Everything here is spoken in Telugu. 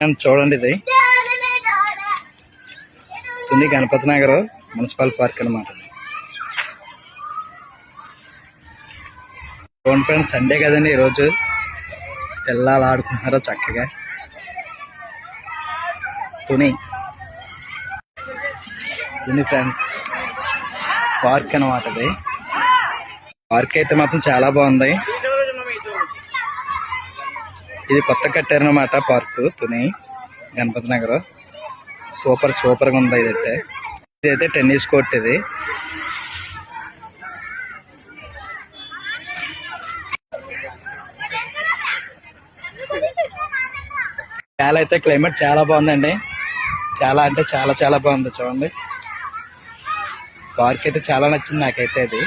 చూడండి ఇది. తుంది గణపతి నగర్ మున్సిపల్ పార్క్ అనమాట చూడండి ఫ్రెండ్స్ సండే కదండి ఈరోజు. పిల్లలు ఆడుకుంటున్నారు చక్కగా. తుని. తుని ఫ్రెండ్స్ పార్క్ అనమాట ఇది. పార్క్ అయితే మాత్రం చాలా బాగుంది. ఇది కొత్త కట్టారనమాట పార్క్ తుని గణపతి నగర్. సూపర్ సూపర్గా ఉంది ఇదైతే. ఇదైతే టెన్నిస్ కోర్ట్ ఇది. చాలా అయితే క్లైమేట్ చాలా బాగుందండి. చాలా అంటే చాలా చాలా బాగుంది చూడండి. పార్క్ అయితే చాలా నచ్చింది నాకైతే అది.